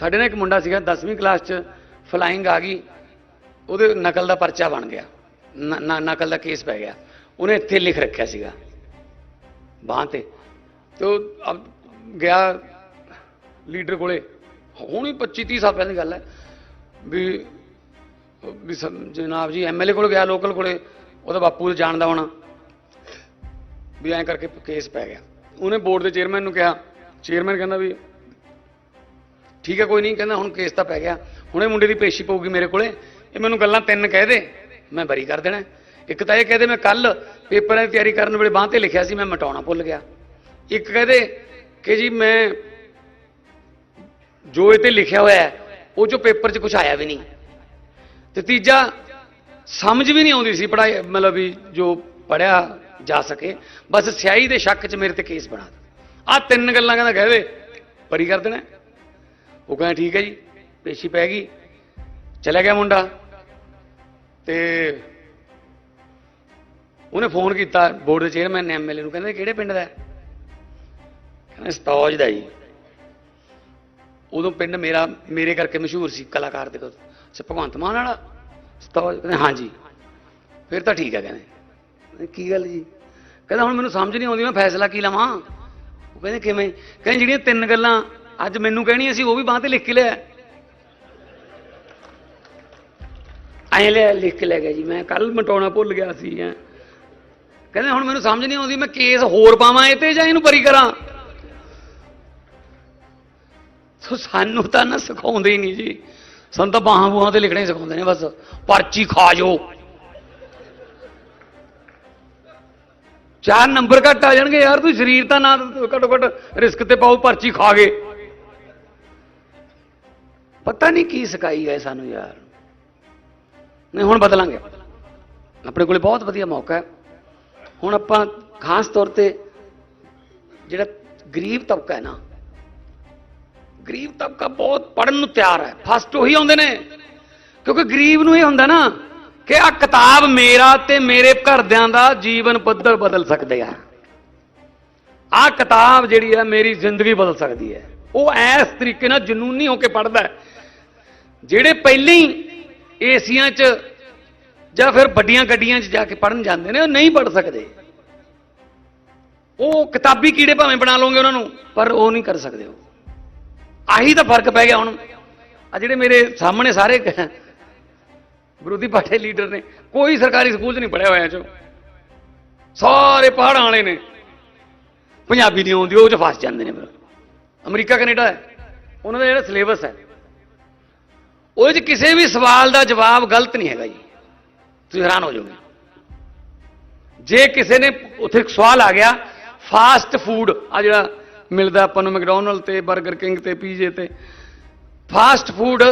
ਸਾਡੇ ਨਾਲ ਇੱਕ ਮੁੰਡਾ ਸੀਗਾ 10ਵੀਂ ਕਲਾਸ 'ਚ ਫਲਾਈਂਗ ਆ ਗਈ। ਉਹਦੇ ਨਕਲ ਦਾ ਪਰਚਾ ਬਣ ਗਿਆ। ਨ- ਨ- ਨਕਲ ਦਾ ਕੇਸ ਪੈ ਗਿਆ। ਉਹਨੇ ਇੱਥੇ ਲਿਖ ਰੱਖਿਆ ਸੀਗਾ। ਬਾਂਹ ਤੇ। ਤੇ ਉਹ ਅਬ ਗਿਆ ਲੀਡਰ ਕੋਲੇ। ਹੁਣੀ 25 30 ਸਾਲ ਪਹਿਲਾਂ ਦੀ ਗੱਲ ਹੈ ਵੀ ਵੀ ਸਮ- ਜਨਾਬ ਜੀ ਐਮਐਲਏ ਕੋਲ ਗਿਆ ਲੋਕਲ ਕੋਲੇ। ਉਹਦਾ ਬਾਪੂ ਜਾਣਦਾ ਹੋਣਾ। ਵੀ ਐਂ ਕਰਕੇ ਕੇਸ ਪੈ ਗਿਆ। ਉਹਨੇ ਬੋਰਡ ਦੇ ਚੇਅਰਮੈਨ ਨੂੰ ਕਿਹਾ। ਚੇਅਰਮੈਨ ਕਹਿੰਦਾ ਵੀ ਠੀਕ ਹੈ, ਕੋਈ ਨਹੀਂ, ਕਹਿੰਦਾ ਹੁਣ ਕੇਸ ਤਾਂ ਪੈ ਗਿਆ। ਹੁਣੇ ਮੁੰਡੇ ਦੀ ਪੇਸ਼ੀ ਪਊਗੀ ਮੇਰੇ ਕੋਲੇ। ਇਹ ਮੈਨੂੰ ਗੱਲਾਂ ਤਿੰਨ ਕਹਿ ਦੇ। ਮੈਂ ਬਰੀ ਕਰ ਦੇਣਾ। ਇੱਕ ਤਾਂ ਇਹ ਕਹਦੇ ਮੈਂ ਕੱਲ ਪੇਪਰਾਂ ਦੀ ਤਿਆਰੀ ਕਰਨ ਵੇਲੇ ਬਾਂਹ ਤੇ ਲਿਖਿਆ ਸੀ, ਮੈਂ ਮਟਾਉਣਾ ਭੁੱਲ ਗਿਆ। ਇੱਕ ਕਹਦੇ ਕਿ ਜੀ, ਮੈਂ ਜੋ ਇਹ ਤੇ ਲਿਖਿਆ ਹੋਇਆ ਹੈ, ਉਹ ਜੋ ਪੇਪਰ 'ਚ ਕੁਝ ਆਇਆ ਵੀ ਨਹੀਂ। ਤੇ ਤੀਜਾ, ਸਮਝ ਵੀ ਨਹੀਂ ਆਉਂਦੀ ਸੀ ਪੜਾਈ ਮਤਲਬ ਵੀ ਜੋ ਪੜਿਆ ਜਾ ਸਕੇ। ਬਸ ਸਿਆਹੀ ਦੇ ਸ਼ੱਕ 'ਚ ਮੇਰੇ ਤੇ ਕੇਸ ਬਣਾ ਆ ਤਿੰਨ ਗੱਲਾਂ ਕਹਿੰਦਾ, ਕਹਿ ਦੇ ਪਰੀ ਕਰ ਦੇਣਾ। ਉਹ ਕਹਿੰਦਾ ਠੀਕ ਹੈ ਜੀ ਪੇਸ਼ੀ ਪੈ ਗਈ। ਚਲਾ ਗਿਆ ਮੁੰਡਾ। ਤੇ ਉਹਨੇ ਫੋਨ ਕੀਤਾ ਬੋਰਡ ਦੇ ਚੇਅਰਮੈਨ ਨੇ ਐਮਐਲਏ ਨੂੰ। ਕਹਿੰਦੇ ਕਿਹੜੇ ਪਿੰਡ ਦਾ ਹੈ? ਕਹਿੰਦਾ ਸਤੌਜ ਦਾ ਜੀ। ਉਦੋਂ ਪਿੰਡ ਮੇਰਾ ਮੇਰੇ ਕਰਕੇ ਮਸ਼ਹੂਰ ਸੀ ਕਲਾਕਾਰ ਦੇ ਕੋਲ। ਸੇ ਭਗਵੰਤ ਮਾਨ ਵਾਲਾ? ਸਤੌਜ। ਕਹਿੰਦੇ ਹਾਂਜੀ ਫਿਰ ਤਾਂ ਠੀਕ ਹੈ ਕਹਿੰਦੇ। ਕਹਿੰਦੇ, ਕੀ ਗੱਲ ਜੀ? ਕਹਿੰਦਾ ਹੁਣ ਮੈਨੂੰ ਸਮਝ ਨਹੀਂ ਆਉਂਦੀ ਮੈਂ ਫੈਸਲਾ ਕੀ ਲਵਾਂ? ਉਹ ਕਹਿੰਦੇ ਕਿਵੇਂ? ਕਹਿੰਦੇ ਜਿਹੜੀਆਂ ਤਿੰਨ ਗੱਲਾਂ ਅੱਜ ਮੈਨੂੰ ਕਹਿਣੀ ਸੀ ਉਹ ਵੀ ਬਾਂਹ ਤੇ ਲਿਖ ਕੇ ਲਿਆ। ਐਂ ਲਿਆ, ਲਿਖ ਕੇ ਲੈ ਗਿਆ ਜੀ। ਮੈਂ ਕੱਲ ਮਟਾਉਣਾ ਭੁੱਲ ਗਿਆ ਸੀ, ਐ। ਕਹਿੰਦੇ ਹੁਣ ਮੈਨੂੰ ਸਮਝ ਨਹੀਂ ਆਉਂਦੀ, ਮੈਂ ਕੇਸ ਹੋਰ ਪਾਵਾਂ ਇਹ ਤੇ ਜਾਂ ਇਹਨੂੰ ਪਰੀ ਕਰਾਂ? ਸੋ ਸਾਨੂੰ ਤਾਂ ਨਾ ਸਿਖਾਉਂਦੇ ਹੀ ਨਹੀਂ ਜੀ। ਸਾਨੂੰ ਤਾਂ ਬਾਹਾਂ ਬੂਹਾਂ ਤੇ ਲਿਖਣਾ ਹੀ ਸਿਖਾਉਂਦੇ ਨੇ ਬਸ। ਪਰਚੀ ਖਾ ਜੋ ਚਾਰ ਨੰਬਰ ਘੱਟ ਆ ਜਾਣਗੇ ਯਾਰ, ਤੁਸੀਂ ਸਰੀਰ ਤਾਂ ਨਾ ਘੱਟੋ ਘੱਟ ਰਿਸਕ ਤੇ ਪਾਓ, ਪਰਚੀ ਖਾ ਗਏ। ਪਤਾ ਨਹੀਂ ਕੀ ਸਿਖਾਈ ਗਏ ਸਾਨੂੰ ਯਾਰ। ਨਹੀਂ, ਹੁਣ ਬਦਲਾਂਗੇ। ਆਪਣੇ ਕੋਲੇ ਬਹੁਤ ਵਧੀਆ ਮੌਕਾ ਹੈ। ਹੁਣ ਆਪਾਂ ਖਾਸ ਤੌਰ ਤੇ ਜਿਹੜਾ ਗਰੀਬ ਤਬਕਾ ਹੈ ਨਾ, ਗਰੀਬ ਤਬਕਾ ਬਹੁਤ ਪੜਨ ਨੂੰ ਤਿਆਰ ਹੈ। ਫਸਟ ਉਹੀ ਆਉਂਦੇ ਨੇ। ਕਿਉਂਕਿ ਗਰੀਬ ਨੂੰ ਇਹ ਹੁੰਦਾ ਨਾ ਕਿ ਆ ਕਿਤਾਬ ਮੇਰਾ ਤੇ ਮੇਰੇ ਘਰਦਿਆਂ ਦਾ ਜੀਵਨ ਪੱਧਰ ਬਦਲ ਸਕਦੇ ਆ। ਆ ਕਿਤਾਬ ਜਿਹੜੀ ਹੈ, ਮੇਰੀ ਜ਼ਿੰਦਗੀ ਬਦਲ ਸਕਦੀ ਹੈ। ਉਹ ਐਸ ਤਰੀਕੇ ਨਾਲ ਜਨੂਨੀ ਹੋ ਕੇ ਪੜਦਾ ਹੈ। ਜਿਹੜੇ ਪਹਿਲਾਂ ਹੀ ਏਸੀਆਂ 'ਚ ਜਾਂ ਫਿਰ ਵੱਡੀਆਂ ਗੱਡੀਆਂ 'ਚ ਜਾ ਕੇ ਪੜਨ ਜਾਂਦੇ ਨੇ, ਉਹ ਨਹੀਂ ਪੜ ਸਕਦੇ। ਉਹ ਕਿਤਾਬੀ ਕੀੜੇ ਭਾਵੇਂ ਬਣਾ ਲਓਗੇ ਉਹਨਾਂ ਨੂੰ, ਪਰ ਉਹ ਨਹੀਂ ਕਰ ਸਕਦੇ ਉਹ। ਆਹੀ ਤਾਂ ਫ਼ਰਕ ਪੈ ਗਿਆ ਹੁਣ। ਆ ਜਿਹੜੇ ਮੇਰੇ ਸਾਹਮਣੇ ਸਾਰੇ ਵਿਰੋਧੀ ਪਾਰਟੀ ਲੀਡਰ ਨੇ, ਕੋਈ ਸਰਕਾਰੀ ਸਕੂਲ 'ਚ ਨਹੀਂ ਪੜਿਆ ਹੋਇਆ ਚੋ। ਸਾਰੇ ਪਹਾੜਾਂ ਵਾਲੇ ਨੇ। ਪੰਜਾਬੀ ਨਹੀਂ ਆਉਂਦੀ, ਉਹ 'ਚ ਫਸ ਜਾਂਦੇ ਨੇ ਫਿਰ। ਅਮਰੀਕਾ, ਕੈਨੇਡਾ ਹੈ। ਉਹਨਾਂ ਦਾ ਜਿਹੜਾ ਸਿਲੇਬਸ ਹੈ। ਉਹਦੇ 'ਚ ਕਿਸੇ ਵੀ ਸਵਾਲ ਦਾ ਜਵਾਬ ਗਲਤ ਨਹੀਂ ਹੈਗਾ ਜੀ। ਤੁਸੀਂ ਹੈਰਾਨ ਹੋ ਜਾਓਗੇ। ਜੇ ਕਿਸੇ ਨੇ ਉੱਥੇ ਇੱਕ ਸਵਾਲ ਆ ਗਿਆ ਫਾਸਟ ਫੂਡ ਆ ਜਿਹੜਾ ਮਿਲਦਾ ਆਪਾਂ ਨੂੰ ਮੈਕਡੋਨਲਡ ਤੇ 버ਗਰ ਕਿੰਗ ਤੇ ਪੀਜੇ ਤੇ ਫਾਸਟ ਫੂਡ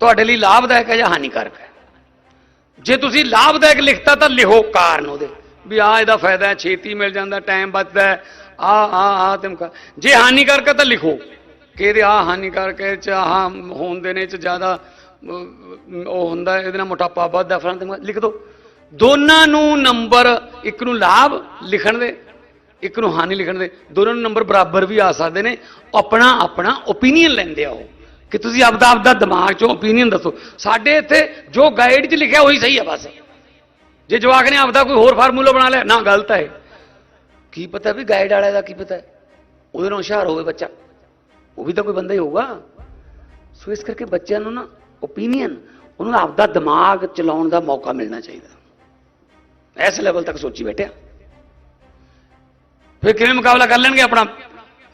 ਤੁਹਾਡੇ ਲਈ ਲਾਭਦਾਇਕ ਹੈ ਜਾਂ ਹਾਨੀਕਾਰਕ ਹੈ? ਜੇ ਤੁਸੀਂ ਲਾਭਦਾਇਕ ਲਿਖਤਾ ਤਾਂ ਲਿਖੋ ਕਾਰਨ ਉਹਦੇ, ਵੀ ਆ ਇਹਦਾ ਫਾਇਦਾ ਹੈ, ਛੇਤੀ ਮਿਲ ਜਾਂਦਾ ਟਾਈਮ ਬਚਦਾ ਹੈ ਆ ਆ ਆ ਤਿਮਕਾ ਜੇ ਹਾਨੀਕਾਰਕ ਹੈ ਤਾਂ ਲਿਖੋ। ਕਿ ਇਹਦੇ ਆ ਹਾਨੀਕਾਰਕ ਹੈ ਚ ਆ ਹੁੰਦੇ ਨੇ ਚ ਜ਼ਿਆਦਾ ਉਹ ਹੁੰਦਾ, ਇਹਦੇ ਨਾਲ ਮੋਟਾਪਾ ਵੱਧਦਾ, ਫਲਾਂ ਲਿਖ ਦਿਓ ਦੋਨਾਂ ਨੂੰ ਨੰਬਰ, ਇੱਕ ਨੂੰ ਲਾਭ ਲਿਖਣ ਦੇ, ਇੱਕ ਨੂੰ ਹਾਨੀ ਲਿਖਣ ਦੇ, ਦੋਨਾਂ ਨੂੰ ਨੰਬਰ ਬਰਾਬਰ ਵੀ ਆ ਸਕਦੇ ਨੇ, ਆਪਣਾ ਆਪਣਾ ਓਪੀਨੀਅਨ ਲੈਂਦੇ ਆ ਉਹ। ਕਿ ਤੁਸੀਂ ਆਪਦਾ ਆਪਦਾ ਦਿਮਾਗ ਚੋਂ ਓਪੀਨੀਅਨ ਦੱਸੋ। ਸਾਡੇ ਇੱਥੇ ਜੋ ਗਾਈਡ 'ਚ ਲਿਖਿਆ, ਉਹੀ ਸਹੀ ਆ ਬਸ। ਜੇ ਜਵਾਕ ਨੇ ਆਪਦਾ ਕੋਈ ਹੋਰ ਫਾਰਮੂਲਾ ਬਣਾ ਲਿਆ, ਨਾ, ਗਲਤ ਹੈ ਕੀ ਪਤਾ ਵੀ ਗਾਈਡ ਵਾਲੇ ਦਾ ਕੀ ਪਤਾ? ਉਹਦੇ ਨਾਲ ਹੁਸ਼ਿਆਰ ਹੋਵੇ ਬੱਚਾ। ਉਹ ਵੀ ਤਾਂ ਕੋਈ ਬੰਦਾ ਹੀ ਹੋਊਗਾ। ਸੋ ਇਸ ਕਰਕੇ ਬੱਚਿਆਂ ਨੂੰ ਨਾ ਓਪੀਨੀਅਨ ਉਹਨੂੰ ਆਪਦਾ ਦਿਮਾਗ ਚਲਾਉਣ ਦਾ ਮੌਕਾ ਮਿਲਣਾ ਚਾਹੀਦਾ। ਇਸ ਲੈਵਲ ਤੱਕ ਸੋਚੀ ਬੈਠਿਆ ਫਿਰ ਕਿਵੇਂ ਮੁਕਾਬਲਾ ਕਰ ਲੈਣਗੇ ਆਪਣਾ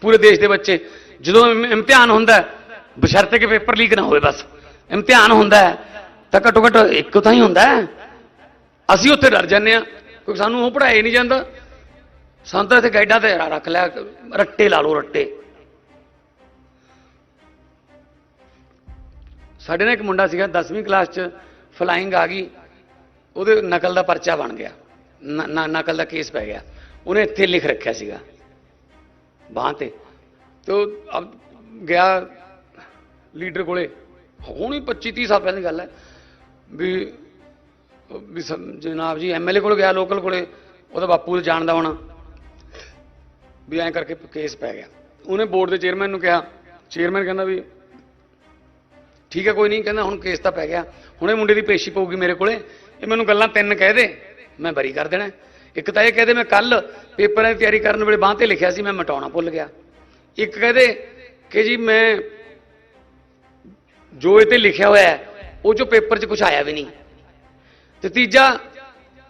ਪੂਰੇ ਦੇਸ਼ ਦੇ ਬੱਚੇ? ਜਦੋਂ ਇਮਤਿਹਾਨ ਹੁੰਦਾ ਬਸ਼ਰਤੇ ਕਿ ਪੇਪਰ ਲੀਕ ਨਾ ਹੋਵੇ ਬਸ। ਇਮਤਿਹਾਨ ਹੁੰਦਾ ਤਾਂ ਘੱਟੋ ਘੱਟ ਇੱਕ ਤਾਂ ਹੀ ਹੁੰਦਾ ਅਸੀਂ ਉੱਥੇ ਡਰ ਜਾਂਦੇ ਆ ਕਿਉਂਕਿ ਸਾਨੂੰ ਉਹ ਪੜਾਏ ਨਹੀਂ ਜਾਂਦਾ। ਸਾਨੂੰ ਤਾਂ ਇੱਥੇ ਗਾਈਡਾਂ ਤੇ ਰੱਖ ਲਿਆ, ਰੱਟੇ ਲਾ ਲਓ, ਰੱਟੇ। ਸਾਡੇ ਨਾਲ ਇੱਕ ਮੁੰਡਾ ਸੀਗਾ 10ਵੀਂ ਕਲਾਸ 'ਚ ਫਲਾਈਂਗ ਆ ਗਈ। ਉਹਦੇ ਨਕਲ ਦਾ ਪਰਚਾ ਬਣ ਗਿਆ। ਨ- ਨ- ਨਕਲ ਦਾ ਕੇਸ ਪੈ ਗਿਆ। ਉਹਨੇ ਇੱਥੇ ਲਿਖ ਰੱਖਿਆ ਸੀਗਾ। ਬਾਂਹ ਤੇ। ਤੇ ਉਹ ਅਬ ਗਿਆ ਲੀਡਰ ਕੋਲੇ। ਹੁਣੀ 25 30 ਸਾਲ ਪਹਿਲਾਂ ਦੀ ਗੱਲ ਹੈ ਵੀ ਵੀ ਜਨਾਬ ਜੀ ਐਮਐਲਏ ਕੋਲ ਗਿਆ, ਲੋਕਲ ਕੋਲੇ। ਉਹਦਾ ਬਾਪੂ ਜਾਣਦਾ ਹੋਣਾ ਵੀ ਐਂ ਕਰਕੇ ਕੇਸ ਪੈ ਗਿਆ। ਉਹਨੇ ਬੋਰਡ ਦੇ ਚੇਅਰਮੈਨ ਨੂੰ ਕਿਹਾ। ਚੇਅਰਮੈਨ ਕਹਿੰਦਾ ਵੀ ਠੀਕ ਹੈ, ਕੋਈ ਨਹੀਂ, ਕਹਿੰਦਾ ਹੁਣ ਕੇਸ ਤਾਂ ਪੈ ਗਿਆ। ਹੁਣ ਇਹ ਮੁੰਡੇ ਦੀ ਪੇਸ਼ੀ ਪਊਗੀ ਮੇਰੇ ਕੋਲੇ। ਇਹ ਮੈਨੂੰ ਗੱਲਾਂ ਤਿੰਨ ਕਹਿ ਦੇ। ਮੈਂ ਬਰੀ ਕਰ ਦੇਣਾ। ਇੱਕ ਤਾਂ ਇਹ ਕਹਦੇ ਮੈਂ ਕੱਲ ਪੇਪਰਾਂ ਦੀ ਤਿਆਰੀ ਕਰਨ ਵੇਲੇ ਬਾਂਹ ਤੇ ਲਿਖਿਆ ਸੀ, ਮੈਂ ਮਟਾਉਣਾ ਭੁੱਲ ਗਿਆ। ਇੱਕ ਕਹਦੇ ਕਿ ਜੀ, ਮੈਂ ਜੋ ਇਹ ਤੇ ਲਿਖਿਆ ਹੋਇਆ ਉਹ ਜੋ ਪੇਪਰ 'ਚ ਕੁਝ ਆਇਆ ਵੀ ਨਹੀਂ। ਤੇ ਤੀਜਾ,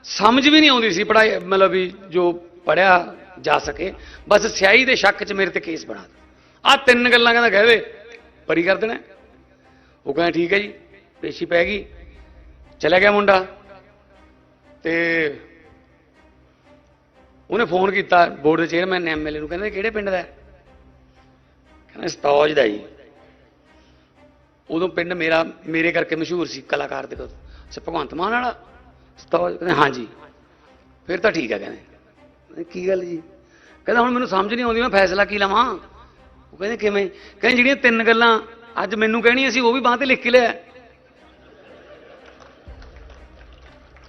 ਸਮਝ ਵੀ ਨਹੀਂ ਆਉਂਦੀ ਸੀ ਪੜਾਈ ਮਤਲਬ ਵੀ ਜੋ ਪੜਿਆ ਜਾ ਸਕੇ। ਬਸ ਸਿਆਹੀ ਦੇ ਸ਼ੱਕ 'ਚ ਮੇਰੇ ਤੇ ਕੇਸ ਬਣਾ ਦਿੱਤਾ ਆ ਤਿੰਨ ਗੱਲਾਂ ਕਹਿੰਦਾ ਕਹਿ ਦੇ। ਪਰੀ ਕਰ ਦੇਣਾ। ਉਹ ਕਹਿੰਦਾ, ਠੀਕ ਹੈ ਜੀ, ਪੇਸ਼ੀ ਪੈ ਗਈ। ਚਲਾ ਗਿਆ ਮੁੰਡਾ ਤੇ ਉਹਨੇ ਫੋਨ ਕੀਤਾ ਬੋਰਡ ਦੇ ਚੇਅਰਮੈਨ ਨੇ ਐਮਐਲਏ ਨੂੰ, ਕਹਿੰਦਾ ਕਿਹੜੇ ਪਿੰਡ ਦਾ ਹੈ? ਕਹਿੰਦਾ, ਸਤੌਜ ਦਾ ਜੀ। ਉਦੋਂ ਪਿੰਡ ਮੇਰਾ, ਮੇਰੇ ਕਰਕੇ ਮਸ਼ਹੂਰ ਸੀ ਕਲਾਕਾਰ ਦੇ ਕੋਲ। ਅੱਛਾ, ਭਗਵੰਤ ਮਾਨ ਵਾਲਾ? ਸਤੌਜ, ਕਹਿੰਦੇ ਹਾਂਜੀ ਫਿਰ ਤਾਂ ਠੀਕ ਹੈ, ਕਹਿੰਦੇ। ਕੀ ਗੱਲ ਜੀ? ਕਹਿੰਦਾ, ਹੁਣ ਮੈਨੂੰ ਸਮਝ ਨਹੀਂ ਆਉਂਦੀ, ਮੈਂ ਫੈਸਲਾ ਕੀ ਲਵਾਂ? ਉਹ ਕਹਿੰਦੇ, ਕਿਵੇਂ? ਕਹਿੰਦੇ, ਜਿਹੜੀਆਂ ਤਿੰਨ ਗੱਲਾਂ ਅੱਜ ਮੈਨੂੰ ਕਹਿਣੀ ਅਸੀਂ ਉਹ ਵੀ ਬਾਂਹ ਤੇ ਲਿਖ ਕੇ ਲਿਆ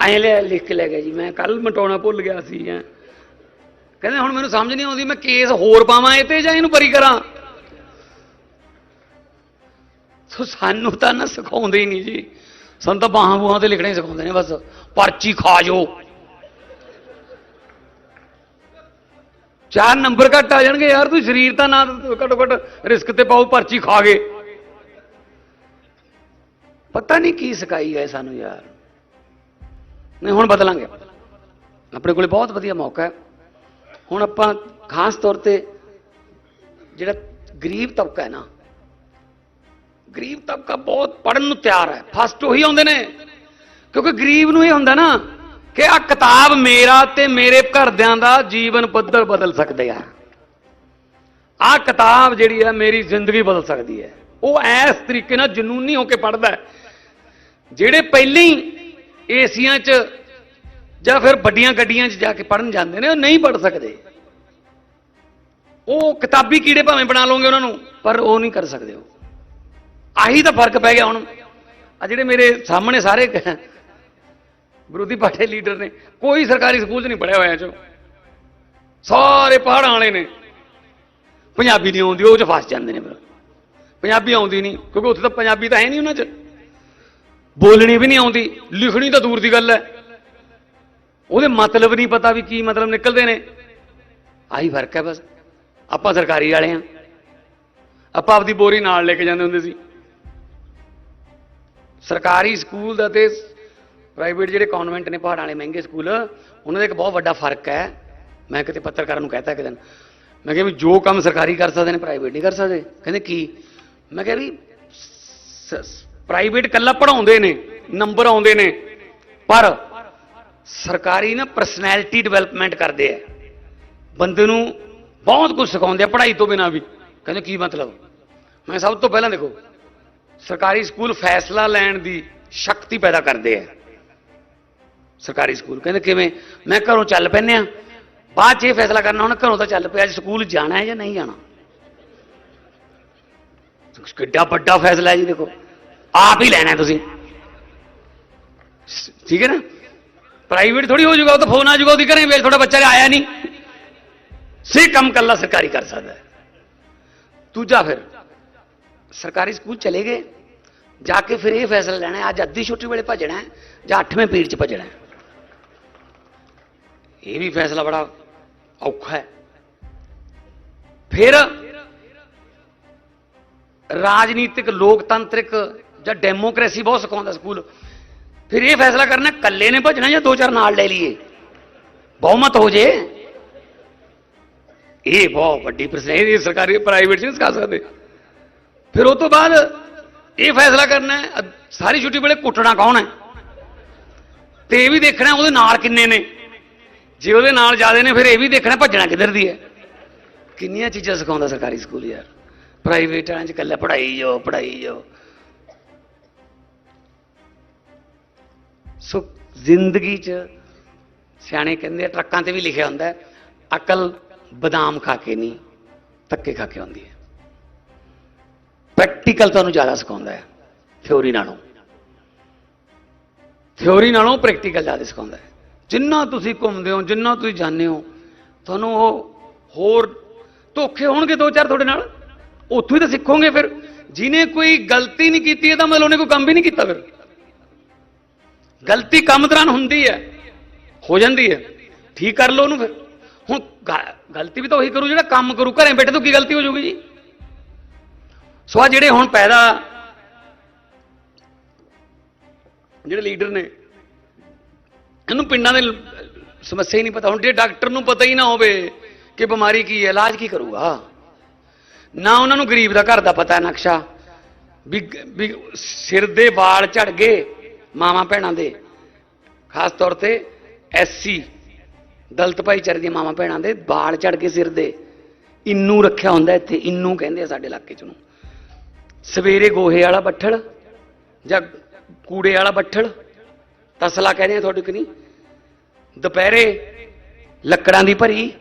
ਐਂ ਲਿਆ, ਲਿਖ ਕੇ ਲੈ ਗਿਆ ਜੀ। ਮੈਂ ਕੱਲ ਮਟਾਉਣਾ ਭੁੱਲ ਗਿਆ ਸੀ, ਐ। ਕਹਿੰਦੇ ਹੁਣ ਮੈਨੂੰ ਸਮਝ ਨਹੀਂ ਆਉਂਦੀ, ਮੈਂ ਕੇਸ ਹੋਰ ਪਾਵਾਂ ਇਹ ਤੇ ਜਾਂ ਇਹਨੂੰ ਪਰੀ ਕਰਾਂ? ਸੋ ਸਾਨੂੰ ਤਾਂ ਨਾ ਸਿਖਾਉਂਦੇ ਹੀ ਨਹੀਂ ਜੀ। ਸਾਨੂੰ ਤਾਂ ਬਾਹਾਂ ਬੂਹਾਂ ਤੇ ਲਿਖਣਾ ਹੀ ਸਿਖਾਉਂਦੇ ਨੇ ਬਸ। ਪਰਚੀ ਖਾ ਜੋ ਚਾਰ ਨੰਬਰ ਘੱਟ ਆ ਜਾਣਗੇ ਯਾਰ, ਤੂੰ ਸਰੀਰ ਤਾਂ ਨਾ ਘੱਟੋ ਘੱਟ ਰਿਸਕ ਤੇ ਪਾਓ, ਪਰਚੀ ਖਾ ਗਏ। ਪਤਾ ਨਹੀਂ ਕੀ ਸਿਖਾਈ ਗਏ ਸਾਨੂੰ ਯਾਰ। ਨਹੀਂ, ਹੁਣ ਬਦਲਾਂਗੇ। ਆਪਣੇ ਕੋਲੇ ਬਹੁਤ ਵਧੀਆ ਮੌਕਾ ਹੈ। ਹੁਣ ਆਪਾਂ ਖਾਸ ਤੌਰ ਤੇ ਜਿਹੜਾ ਗਰੀਬ ਤਬਕਾ ਹੈ ਨਾ, ਗਰੀਬ ਤਬਕਾ ਬਹੁਤ ਪੜਨ ਨੂੰ ਤਿਆਰ ਹੈ। ਫਸਟ ਉਹੀ ਆਉਂਦੇ ਨੇ। ਕਿਉਂਕਿ ਗਰੀਬ ਨੂੰ ਇਹ ਹੁੰਦਾ ਨਾ ਕਿ ਆ ਕਿਤਾਬ ਮੇਰਾ ਤੇ ਮੇਰੇ ਘਰਦਿਆਂ ਦਾ ਜੀਵਨ ਪੱਧਰ ਬਦਲ ਸਕਦੇ ਆ ਆ ਕਿਤਾਬ ਜਿਹੜੀ ਹੈ, ਮੇਰੀ ਜ਼ਿੰਦਗੀ ਬਦਲ ਸਕਦੀ ਹੈ। ਉਹ ਐਸ ਤਰੀਕੇ ਨਾਲ ਜਨੂਨੀ ਹੋ ਕੇ ਪੜਦਾ ਜਿਹੜੇ ਪਹਿਲਾਂ ਹੀ ਏਸੀਆਂ 'ਚ ਜਾਂ ਫਿਰ ਵੱਡੀਆਂ ਗੱਡੀਆਂ 'ਚ ਜਾ ਕੇ ਪੜਨ ਜਾਂਦੇ ਨੇ, ਉਹ ਨਹੀਂ ਪੜ ਸਕਦੇ। ਉਹ ਕਿਤਾਬੀ ਕੀੜੇ ਭਾਵੇਂ ਬਣਾ ਲਓਗੇ ਉਹਨਾਂ ਨੂੰ, ਪਰ ਉਹ ਨਹੀਂ ਕਰ ਸਕਦੇ ਉਹ। ਆਹੀ ਤਾਂ ਫ਼ਰਕ ਪੈ ਗਿਆ ਹੁਣ। ਆ ਜਿਹੜੇ ਮੇਰੇ ਸਾਹਮਣੇ ਸਾਰੇ ਵਿਰੋਧੀ ਪਾਰਟੀ ਲੀਡਰ ਨੇ, ਕੋਈ ਸਰਕਾਰੀ ਸਕੂਲ 'ਚ ਨਹੀਂ ਪੜਿਆ ਹੋਇਆ ਚੋ। ਸਾਰੇ ਪਹਾੜਾਂ ਵਾਲੇ ਨੇ। ਪੰਜਾਬੀ ਨਹੀਂ ਆਉਂਦੀ, ਉਹ 'ਚ ਫਸ ਜਾਂਦੇ ਨੇ ਫਿਰ। ਪੰਜਾਬੀ ਆਉਂਦੀ ਨਹੀਂ, ਕਿਉਂਕਿ ਉੱਥੇ ਤਾਂ ਪੰਜਾਬੀ ਤਾਂ ਹੈ ਨਹੀਂ ਉਹਨਾਂ 'ਚ। ਬੋਲਣੀ ਵੀ ਨਹੀਂ ਆਉਂਦੀ, ਲਿਖਣੀ ਤਾਂ ਦੂਰ ਦੀ ਗੱਲ ਹੈ। ਉਹਦੇ ਮਤਲਬ ਨਹੀਂ ਪਤਾ ਵੀ ਕੀ ਮਤਲਬ ਨਿਕਲਦੇ ਨੇ। ਆਹੀ ਫ਼ਰਕ ਹੈ ਬਸ। ਆਪਾਂ ਸਰਕਾਰੀ ਵਾਲੇ ਆ ਆਪਾਂ ਆਪਦੀ ਬੋਰੀ ਨਾਲ ਲੈ ਕੇ ਜਾਂਦੇ ਹੁੰਦੇ ਸੀ। ਸਰਕਾਰੀ ਸਕੂਲ ਦਾ ਤੇ ਪ੍ਰਾਈਵੇਟ ਜਿਹੜੇ ਕਨਵੈਂਟ ਨੇ, ਪਹਾੜਾਂ ਵਾਲੇ ਮਹਿੰਗੇ ਸਕੂਲ, ਉਹਨਾਂ ਦਾ ਇੱਕ ਬਹੁਤ ਵੱਡਾ ਫ਼ਰਕ ਹੈ। ਮੈਂ ਕਿਤੇ ਪੱਤਰਕਾਰਾਂ ਨੂੰ ਕਹਿਤਾ ਇੱਕ ਦਿਨ। ਮੈਂ ਕਿਹਾ ਵੀ ਜੋ ਕੰਮ ਸਰਕਾਰੀ ਕਰ ਸਕਦੇ ਨੇ, ਪ੍ਰਾਈਵੇਟ ਨਹੀਂ ਕਰ ਸਕਦੇ। ਕਹਿੰਦੇ ਕੀ? ਮੈਂ ਕਿਹਾ ਵੀ ਪ੍ਰਾਈਵੇਟ ਕੱਲਾ ਪੜਾਉਂਦੇ ਨੇ ਨੰਬਰ ਆਉਂਦੇ ਨੇ, ਪਰ ਸਰਕਾਰੀ ਨਾ ਪਰਸਨੈਲਿਟੀ ਡਿਵੈਲਪਮੈਂਟ ਕਰਦੇ ਆ। ਬੰਦੇ ਨੂੰ ਬਹੁਤ ਕੁਝ ਸਿਖਾਉਂਦੇ ਆ ਪੜ੍ਹਾਈ ਤੋਂ ਬਿਨਾ ਵੀ। ਕਹਿੰਦੇ ਕੀ ਮਤਲਬ? ਮੈਂ ਸਭ ਤੋਂ ਪਹਿਲਾਂ ਦੇਖੋ, ਸਰਕਾਰੀ ਸਕੂਲ ਫੈਸਲਾ ਲੈਣ ਦੀ ਸ਼ਕਤੀ ਪੈਦਾ ਕਰਦੇ ਆ। ਸਰਕਾਰੀ ਸਕੂਲ ਕਹਿੰਦੇ ਕਿਵੇਂ? ਮੈਂ ਘਰੋਂ ਚੱਲ ਪੈਂਦੇ ਆ। ਬਾਅਦ ਚ ਇਹ ਫੈਸਲਾ ਕਰਨਾ, ਹੁਣ ਘਰੋਂ ਤਾਂ ਚੱਲ ਪਿਆ, ਅੱਜ ਸਕੂਲ ਜਾਣਾ ਹੈ ਜਾਂ ਨਹੀਂ ਜਾਣਾ? ਕਿੱਡਾ ਵੱਡਾ ਫੈਸਲਾ ਹੈ ਜੀ ਦੇਖੋ ਆਪ ਹੀ ਲੈਣਾ ਹੈ ਤੁਸੀਂ ਸ- ਠੀਕ ਹੈ ਨਾ ਪ੍ਰਾਈਵੇਟ ਥੋੜੀ ਹੋ ਜਾਊਗਾ ਉਹ ਤਾਂ ਫੋਨ ਆ ਜਾਊਗਾ ਉਹਦੀ ਘਰੇ ਵੇਚ ਤੁਹਾਡਾ ਬੱਚਾ ਆਇਆ ਨਹੀਂ ਸੇ ਕੰਮ ਕੱਲਾ ਸਰਕਾਰੀ ਕਰ ਸਕਦਾ ਹੈ ਦੂਜਾ ਫਿਰ ਸਰਕਾਰੀ ਸਕੂਲ ਚਲੇ ਗਏ ਜਾ ਕੇ ਫਿਰ ਇਹ ਫੈਸਲਾ ਲੈਣਾ ਹੈ, ਅੱਜ ਅੱਧੀ ਛੁੱਟੀ ਵੇਲੇ ਭੱਜਣਾ ਹੈ ਜਾਂ 8ਵੇਂ ਪੀਰੀਅਡ 'ਚ ਭੱਜਣਾ ਹੈ ਇਹ ਵੀ ਫੈਸਲਾ ਬੜਾ ਔਖਾ ਹੈ ਫਿਰ ਰਾਜਨੀਤਿਕ, ਲੋਕਤੰਤਰਿਕ ਜਾਂ ਡੈਮੋਕ੍ਰੇਸੀ ਬਹੁਤ ਸਿਖਾਉਂਦਾ ਸਕੂਲ। ਫਿਰ ਇਹ ਫੈਸਲਾ ਕਰਨਾ ਕੱਲੇ ਨੇ ਭੱਜਣਾ ਜਾਂ ਦੋ ਚਾਰ ਨਾਲ ਲੈ ਲਈਏ? ਬਹੁਮਤ ਹੋ ਜੇ। ਇਹ ਬਹੁਤ ਵੱਡੀ ਪ੍ਰਸ਼ਨ ਹੈ, ਇਹ ਸਰਕਾਰੀ ਪ੍ਰਾਈਵੇਟ ਚ ਨਹੀਂ ਸਿਖਾ ਸਕਦੇ। ਫਿਰ ਉਹ ਤੋਂ ਬਾਅਦ ਇਹ ਫੈਸਲਾ ਕਰਨਾ ਸਾਰੀ ਛੁੱਟੀ ਵੇਲੇ ਕੁੱਟਣਾ ਕੌਣ ਹੈ? ਤੇ ਇਹ ਵੀ ਦੇਖਣਾ ਉਹਦੇ ਨਾਲ ਕਿੰਨੇ ਨੇ। ਜੇ ਉਹਦੇ ਨਾਲ ਜ਼ਿਆਦੇ ਨੇ, ਫਿਰ ਇਹ ਵੀ ਦੇਖਣਾ ਭੱਜਣਾ ਕਿੱਧਰ ਦੀ ਹੈ। ਕਿੰਨੀਆਂ ਚੀਜ਼ਾਂ ਸਿਖਾਉਂਦਾ ਸਰਕਾਰੀ ਸਕੂਲ ਯਾਰ। ਪ੍ਰਾਈਵੇਟ ਵਾਲਿਆਂ ਚ ਇਕੱਲਾ ਪੜਾਈ ਜੋ ਪੜਾਈ ਜੋ ਸੋ ਜ਼ਿੰਦਗੀ ਚ ਸਿਆਣੇ ਕਹਿੰਦੇ ਆ, ਟਰੱਕਾਂ ਤੇ ਵੀ ਲਿਖਿਆ ਹੁੰਦਾ ਅਕਲ ਬਦਾਮ ਖਾ ਕੇ ਨਹੀਂ, ਧੱਕੇ ਖਾ ਕੇ ਆਉਂਦੀ ਹੈ। ਪ੍ਰੈਕਟੀਕਲ ਤੁਹਾਨੂੰ ਜ਼ਿਆਦਾ ਸਿਖਾਉਂਦਾ ਹੈ ਥਿਉਰੀ ਨਾਲੋਂ। ਥਿਉਰੀ ਨਾਲੋਂ ਪ੍ਰੈਕਟੀਕਲ ਜ਼ਿਆਦਾ ਸਿਖਾਉਂਦਾ ਹੈ। ਜਿੰਨਾ ਤੁਸੀਂ ਘੁੰਮਦੇ ਹੋ, ਜਿੰਨਾ ਤੁਸੀਂ ਜਾਣਦੇ ਹੋ, ਤੁਹਾਨੂੰ ਉਹ ਹੋਰ ਧੋਖੇ ਹੋਣਗੇ ਦੋ ਚਾਰ ਤੁਹਾਡੇ ਨਾਲ। ਉੱਥੋਂ ਹੀ ਤਾਂ ਸਿੱਖੋਗੇ ਫਿਰ। ਜਿਹਨੇ ਕੋਈ ਗਲਤੀ ਨਹੀਂ ਕੀਤੀ, ਇਹਦਾ ਮਤਲਬ ਉਹਨੇ ਕੋਈ ਕੰਮ ਵੀ ਨਹੀਂ ਕੀਤਾ ਫਿਰ। ਗਲਤੀ ਕੰਮ ਦੌਰਾਨ ਹੁੰਦੀ ਹੈ, ਹੋ ਜਾਂਦੀ ਹੈ। ਠੀਕ ਕਰ ਲਓ ਉਹਨੂੰ ਫਿਰ। ਹੁਣ ਗ- ਗਲਤੀ ਵੀ ਤਾਂ ਉਹੀ ਕਰੂ ਜਿਹੜਾ ਕੰਮ ਕਰੂ। ਘਰੇ ਬੈਠੇ ਤੋਂ ਕੀ ਗਲਤੀ ਹੋ ਜਾਊਗੀ ਜੀ। ਸੋ ਆ ਜਿਹੜੇ ਹੁਣ ਪੈਦਾ ਜਿਹੜੇ ਲੀਡਰ ਨੇ, ਇਹਨੂੰ ਪਿੰਡਾਂ ਦੇ ਸਮੱਸਿਆ ਹੀ ਨਹੀਂ ਪਤਾ। ਹੁਣ ਜੇ ਡਾਕਟਰ ਨੂੰ ਪਤਾ ਹੀ ਨਾ ਹੋਵੇ ਕਿ ਬਿਮਾਰੀ ਕੀ ਹੈ, ਇਲਾਜ ਕੀ ਕਰੂਗਾ। ਨਾ ਉਹਨਾਂ ਨੂੰ ਗਰੀਬ ਦਾ ਘਰ ਦਾ ਪਤਾ ਨਕਸ਼ਾ। ਵੀ ਸਿਰ ਦੇ ਵਾਲ ਝੜ ਗਏ ਮਾਵਾਂ ਭੈਣਾਂ ਦੇ। ਖਾਸ ਤੌਰ ਤੇ ਐਸਸੀ ਦਲਤ ਭਾਈਚਾਰੇ ਦੀਆਂ ਮਾਵਾਂ ਭੈਣਾਂ ਦੇ ਵਾਲ ਝੜ ਕੇ ਸਿਰ ਦੇ। ਇੰਨੂ ਰੱਖਿਆ ਹੁੰਦਾ ਇੱਥੇ, ਇੰਨੂ ਕਹਿੰਦੇ ਆ ਸਾਡੇ ਇਲਾਕੇ ਚ ਨੂੰ ਸਵੇਰੇ ਗੋਹੇ ਵਾਲਾ ਬੱਠਲ ਜਾਂ ਕੂੜੇ ਵਾਲਾ ਬੱਠਲ, ਤਸਲਾ ਕਹਿੰਦੇ ਆ ਤੁਹਾਡੇ ਕਨੀ ਦੁਪਹਿਰੇ ਲੱਕੜਾਂ ਦੀ ਭਰੀ,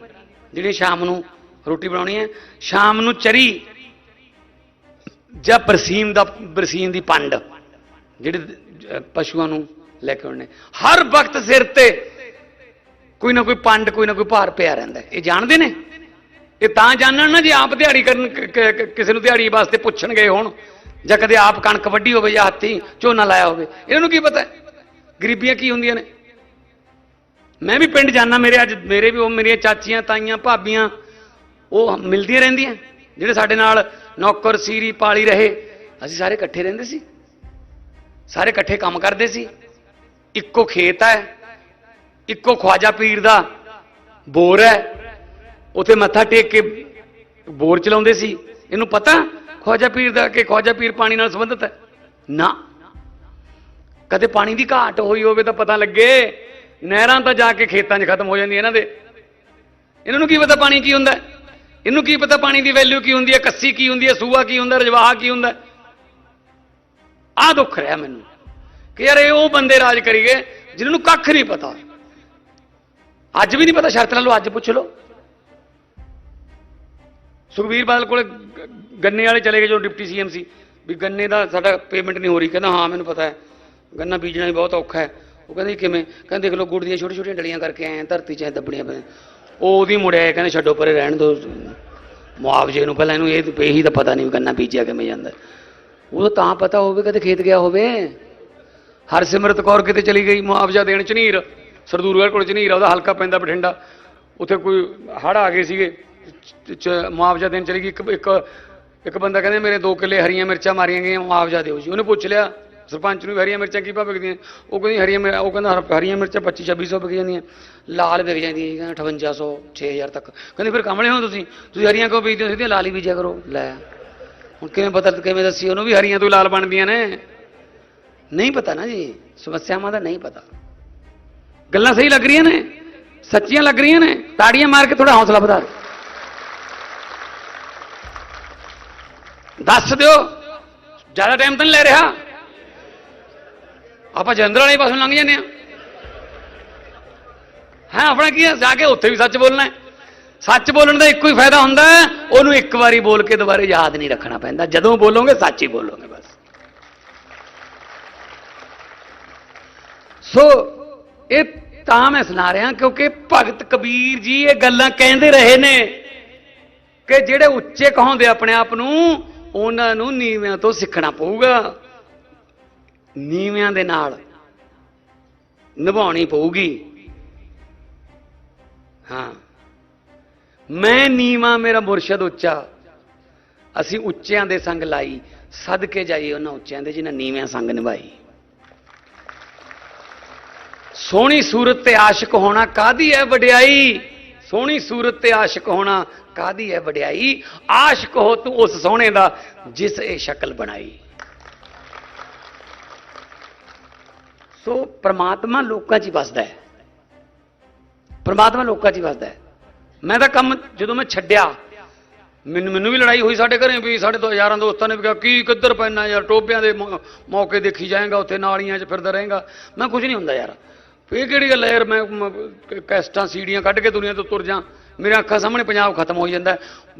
ਜਿਹੜੀ ਸ਼ਾਮ ਨੂੰ ਰੋਟੀ ਬਣਾਉਣੀ ਹੈ। ਸ਼ਾਮ ਨੂੰ ਚਰੀ ਜਾਂ ਬਰਸੀਮ ਦਾ ਬਰਸੀਮ ਦੀ ਪੰਡ, ਜਿਹੜੇ ਪਸ਼ੂਆਂ ਨੂੰ ਲੈ ਕੇ ਆਉਣੇ ਹਰ ਵਕਤ ਸਿਰ ਤੇ ਕੋਈ ਨਾ ਕੋਈ ਪੰਡ, ਕੋਈ ਨਾ ਕੋਈ ਭਾਰ ਪਿਆ ਰਹਿੰਦਾ ਇਹ ਜਾਣਦੇ ਨੇ? ਇਹ ਤਾਂ ਜਾਣਨ ਨਾ ਜੇ ਆਪ ਦਿਹਾੜੀ ਕਰਨ ਕਿਸੇ ਨੂੰ ਦਿਹਾੜੀ ਵਾਸਤੇ ਪੁੱਛਣ ਗਏ ਹੋਣ, ਜਾਂ ਕਦੇ ਆਪ ਕਣਕ ਵੱਢੀ ਹੋਵੇ ਜਾਂ ਹੱਥੀ ਝੋਨਾ ਲਾਇਆ ਹੋਵੇ। ਇਹਨਾਂ ਨੂੰ ਕੀ ਪਤਾ ਗਰੀਬੀਆਂ ਕੀ ਹੁੰਦੀਆਂ ਨੇ? ਮੈਂ ਵੀ ਪਿੰਡ ਜਾਣਾ ਮੇਰੇ ਅੱਜ ਮੇਰੇ ਵੀ ਉਹ ਮੇਰੀਆਂ ਚਾਚੀਆਂ, ਤਾਈਆਂ, ਭਾਬੀਆਂ ਉਹ ਮਿਲਦੀਆਂ ਰਹਿੰਦੀਆਂ, ਜਿਹੜੇ ਸਾਡੇ ਨਾਲ ਨੌਕਰ ਸੀਰੀ ਪਾਲੀ ਰਹੇ, ਅਸੀਂ ਸਾਰੇ ਇਕੱਠੇ ਰਹਿੰਦੇ ਸੀ। ਸਾਰੇ ਇਕੱਠੇ ਕੰਮ ਕਰਦੇ ਸੀ। ਇੱਕੋ ਖੇਤ ਹੈ, ਇੱਕੋ ਖਵਾਜਾ ਪੀਰ ਦਾ ਬੋਰ ਹੈ। ਉਥੇ ਮੱਥਾ ਟੇਕ ਕੇ ਬੋਰ ਚਲਾਉਂਦੇ ਸੀ। ਇਹਨੂੰ ਪਤਾ ਖਵਾਜਾ ਪੀਰ ਦਾ ਕਿ ਖਵਾਜਾ ਪੀਰ ਪਾਣੀ ਨਾਲ ਸੰਬੰਧਿਤ ਹੈ? ਨਾ। ਕਦੇ ਪਾਣੀ ਦੀ ਘਾਟ ਹੋਈ ਹੋਵੇ ਤਾਂ ਪਤਾ ਲੱਗੇ, ਨਹਿਰਾਂ ਤਾਂ ਜਾ ਕੇ ਖੇਤਾਂ 'ਚ ਖਤਮ ਹੋ ਜਾਂਦੀਆਂ ਇਹਨਾਂ ਦੇ। ਇਹਨਾਂ ਨੂੰ ਕੀ ਪਤਾ ਪਾਣੀ ਕੀ ਹੁੰਦਾ ਹੈ? ਇਹਨੂੰ ਕੀ ਪਤਾ ਪਾਣੀ ਦੀ ਵੈਲਿਊ ਕੀ ਹੁੰਦੀ ਹੈ ਕੱਸੀ ਕੀ ਹੁੰਦੀ ਹੈ ਸੂਆ ਕੀ ਹੁੰਦਾ ਰਜਵਾਹਾ ਕੀ ਹੁੰਦਾ? ਆ ਦੁੱਖ ਰਿਹਾ ਮੈਨੂੰ ਕਿ ਯਾਰ ਇਹ ਉਹ ਬੰਦੇ ਰਾਜ ਕਰੀ ਗਏ ਜਿਨ੍ਹਾਂ ਨੂੰ ਕੱਖ ਨਹੀਂ ਪਤਾ। ਅੱਜ ਵੀ ਨਹੀਂ ਪਤਾ ਸ਼ਰਤ ਲਾ ਲਓ ਅੱਜ ਪੁੱਛ ਲਓ। ਸੁਖਬੀਰ ਬਾਦਲ ਕੋਲੇ ਗੰਨੇ ਵਾਲੇ ਚਲੇ ਗਏ ਜੋ ਡਿਪਟੀ ਸੀਐਮ ਸੀ ਵੀ ਗੰਨੇ ਦਾ ਸਾਡਾ ਪੇਮੈਂਟ ਨਹੀਂ ਹੋ ਰਹੀ। ਕਹਿੰਦਾ ਹਾਂ ਮੈਨੂੰ ਪਤਾ ਹੈ। ਗੰਨਾ ਬੀਜਣਾ ਵੀ ਬਹੁਤ ਔਖਾ ਹੈ। ਉਹ ਕਹਿੰਦੇ ਕਿਵੇਂ? ਕਹਿੰਦੇ ਦੇਖ ਲਓ ਗੁੜ ਦੀਆਂ ਛੋਟੀ ਛੋਟੀਆਂ ਡਲੀਆਂ ਕਰਕੇ ਆਏ ਹਾਂ, ਧਰਤੀ 'ਚ ਐਂ ਦੱਬਣੀਆਂ ਪਈਆਂ ਉਹ ਉਹਦੀ ਮੁੜਿਆ ਕਹਿੰਦੇ ਛੱਡੋ ਪਰੇ ਰਹਿਣ ਦਿਓ ਮੁਆਵਜ਼ੇ ਨੂੰ ਪਹਿਲਾਂ ਇਹਨੂੰ ਇਹ ਇਹੀ ਤਾਂ ਪਤਾ ਨਹੀਂ ਵੀ ਗੰਨਾ ਬੀਜਿਆ ਕਿਵੇਂ ਜਾਂਦਾ। ਉਹ ਤਾਂ ਪਤਾ ਹੋਵੇ ਕਦੇ ਖੇਤ ਗਿਆ ਹੋਵੇ। ਹਰਸਿਮਰਤ ਕੌਰ ਕਿਤੇ ਚਲੀ ਗਈ ਮੁਆਵਜ਼ਾ ਦੇਣ ਝਨੀਰ, ਸਰਦੂਰਗੜ੍ਹ ਕੋਲ ਝਨੀਰ ਆ ਉਹਦਾ ਹਲਕਾ ਪੈਂਦਾ ਬਠਿੰਡਾ। ਉੱਥੇ ਕੋਈ ਹੜ ਆ ਗਏ ਸੀਗੇ ਮੁਆਵਜ਼ਾ ਦੇਣ ਚਲੀ ਗਈ। ਇੱਕ ਇੱਕ ਇੱਕ ਬੰਦਾ ਕਹਿੰਦੇ ਮੇਰੇ ਦੋ ਕਿੱਲੇ ਹਰੀਆਂ ਮਿਰਚਾਂ ਮਾਰੀਆਂ ਗਈਆਂ, ਮੁਆਵਜ਼ਾ ਦਿਓ ਜੀ। ਉਹਨੇ ਪੁੱਛ ਲਿਆ ਸਰਪੰਚ ਨੂੰ ਵੀ ਹਰੀਆਂ ਮਿਰਚਾਂ ਕੀ ਭਾਅ ਵਿਕਦੀਆਂ? ਉਹ ਕਹਿੰਦੀ ਹਰੀਆਂ ਮਿਰ- ਉਹ ਕਹਿੰਦਾ ਹਰ- ਹਰੀਆਂ ਮਿਰਚਾਂ 25 2600 ਵਿਕ ਜਾਂਦੀਆਂ। ਲਾਲ ਵਿਕ ਜਾਂਦੀਆਂ ਜੀ, ਕਹਿੰਦਾ 5800 6000 ਤੱਕ। ਕਹਿੰਦੇ ਫਿਰ ਕਮਲੇ ਹੋ ਤੁਸੀਂ? ਤੁਸੀਂ ਹਰੀਆਂ ਕਿਉਂ ਬੀਜਦੇ ਹੋ? ਸਿੱਧੀਆਂ ਲਾਲ ਹੀ ਬੀਜਿਆ ਕਰੋ। ਲੈ, ਹੁਣ ਕਿਵੇਂ ਪਤਾ, ਕਿਵੇਂ ਦੱਸੀ ਉਹਨੂੰ ਵੀ ਹਰੀਆਂ ਤੋਂ ਲਾਲ ਬਣਦੀਆਂ ਨੇ? ਨਹੀਂ ਪਤਾ ਨਾ ਜੀ, ਸਮੱਸਿਆਵਾਂ ਦਾ ਨਹੀਂ ਪਤਾ। ਗੱਲਾਂ ਸਹੀ ਲੱਗ ਰਹੀਆਂ ਨੇ? ਸੱਚੀਆਂ ਲੱਗ ਰਹੀਆਂ ਨੇ? ਤਾੜੀਆਂ ਮਾਰ ਕੇ ਥੋੜਾ ਹੌਸਲਾ ਵਧਾ ਦਿਓ। ਦੱਸ ਦਿਓ, ਜ਼ਿਆਦਾ ਟਾਈਮ ਤਾਂ ਨਹੀਂ ਲੈ ਰਿਹਾ। ਆਪਾਂ ਜੰਦਰ ਵਾਲੇ ਪਾਸੋਂ ਲੰਘ ਜਾਂਦੇ ਆ ਹਾਂ, ਆਪਣਾ ਕੀ ਹੈ? ਜਾ ਕੇ ਉੱਥੇ ਵੀ ਸੱਚ ਬੋਲਣਾ ਸੱਚ ਬੋਲਣ ਦਾ ਇੱਕੋ ਹੀ ਫਾਇਦਾ ਹੁੰਦਾ ਉਹਨੂੰ ਇੱਕ ਵਾਰੀ ਬੋਲ ਕੇ ਦੁਬਾਰੇ ਯਾਦ ਨਹੀਂ ਰੱਖਣਾ ਪੈਂਦਾ। ਜਦੋਂ ਬੋਲੋਗੇ, ਸੱਚ ਹੀ ਬੋਲੋਗੇ ਬਸ। ਸੋ, ਇਹ ਤਾਂ ਮੈਂ ਸੁਣਾ ਰਿਹਾ ਕਿਉਂਕਿ ਭਗਤ ਕਬੀਰ ਜੀ ਇਹ ਗੱਲਾਂ ਕਹਿੰਦੇ ਰਹੇ ਨੇ ਕਿ ਜਿਹੜੇ ਉੱਚੇ ਕਹਾਉਂਦੇ ਆਪਣੇ ਆਪ ਨੂੰ, ਉਹਨਾਂ ਨੂੰ ਨੀਵਿਆਂ ਤੋਂ ਸਿੱਖਣਾ ਪਊਗਾ। ਨੀਵਿਆਂ ਦੇ ਨਾਲ ਨਿਭਾਉਣੀ ਪਊਗੀ। ਹਾਂ। ਮੈਂ ਨੀਵਾ, ਮੇਰਾ ਮੁਰਸ਼ਦ ਉੱਚਾ। ਅਸੀਂ ਉੱਚਿਆਂ ਦੇ ਸੰਗ ਲਾਈ, ਸਦਕੇ ਜਾਈਏ ਉਹਨਾਂ ਉੱਚਿਆਂ ਦੇ ਜਿਨ੍ਹਾਂ ਨੀਵਿਆਂ ਸੰਗ ਨਿਭਾਈ। ਸੋਹਣੀ ਸੂਰਤ ਤੇ ਆਸ਼ਿਕ ਹੋਣਾ ਕਾਦੀ ਹੈ ਵਡਿਆਈ? ਸੋਹਣੀ ਸੂਰਤ ਤੇ ਆਸ਼ਿਕ ਹੋਣਾ ਕਾਦੀ ਹੈ ਵਡਿਆਈ? ਆਸ਼ਿਕ ਹੋ ਤੂੰ ਉਸ ਸੋਹਣੇ ਦਾ, ਜਿਸ ਇਹ ਸ਼ਕਲ ਬਣਾਈ। ਸੋ ਪ੍ਰਮਾਤਮਾ ਲੋਕਾਂ 'ਚ ਹੀ ਵਸਦਾ ਹੈ। ਪ੍ਰਮਾਤਮਾ ਲੋਕਾਂ 'ਚ ਹੀ ਵਸਦਾ ਹੈ। ਮੈਂ ਤਾਂ ਕੰਮ ਜਦੋਂ ਮੈਂ ਛੱਡਿਆ, ਮੈਨੂੰ ਮੈਨੂੰ ਵੀ ਲੜਾਈ ਹੋਈ ਸਾਡੇ ਘਰੇ ਵੀ, ਸਾਡੇ ਦੋ ਯਾਰਾਂ ਦੋਸਤਾਂ ਨੇ ਵੀ ਕਿਹਾ, ਕੀ ਕਿੱਧਰ ਪੈਣਾ ਯਾਰ ਟੋਬਿਆਂ ਦੇ ਮੌਕੇ ਦੇਖੀ ਜਾਏਗਾ, ਉੱਥੇ ਨਾਲੀਆਂ 'ਚ ਫਿਰਦਾ ਰਹੇਗਾ। ਮੈਂ ਕੁਝ ਨਹੀਂ ਹੁੰਦਾ ਯਾਰ। ਇਹ ਕਿਹੜੀ ਗੱਲ ਹੈ ਯਾਰ, ਮੈਂ ਕੈਸਟਾਂ, ਸੀੜੀਆਂ ਕੱਢ ਕੇ ਦੁਨੀਆ ਤੋਂ ਤੁਰ ਜਾ ਮੇਰੇ ਅੱਖਾਂ ਸਾਹਮਣੇ ਪੰਜਾਬ ਖਤਮ ਹੋ ਜਾਂਦਾ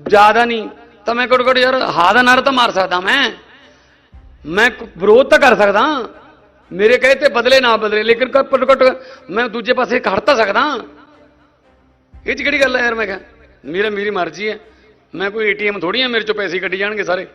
ਜ਼ਿਆਦਾ ਨਹੀਂ, ਤਾਂ ਮੈਂ ਘੱਟੋ ਘੱਟ ਯਾਰ ਹਾ ਦਾ ਨਾਰਾ ਤਾਂ ਮਾਰ ਸਕਦਾ ਮੈਂ। ਮੈਂ ਵਿਰੋਧ ਤਾਂ ਕਰ ਸਕਦਾ। ਮੇਰੇ ਕਹੇ ਤੇ ਬਦਲੇ ਨਾ ਬਦਲੇ, ਲੇਕਿਨ ਘੱਟੋ ਘੱਟ ਮੈਂ ਦੂਜੇ ਪਾਸੇ ਖੜ ਤਾਂ ਸਕਦਾ। ਇਹ ਚ ਕਿਹੜੀ ਗੱਲ ਹੈ ਯਾਰ ਮੈਂ ਕਿਹਾ? ਮੇਰਾ, ਮੇਰੀ ਮਰਜ਼ੀ ਹੈ। ਮੈਂ ਕੋਈ ਏਟੀਐਮ ਥੋੜੀ ਆ, ਮੇਰੇ ਚੋਂ ਪੈਸੇ ਕੱਢੀ ਜਾਣਗੇ ਸਾਰੇ।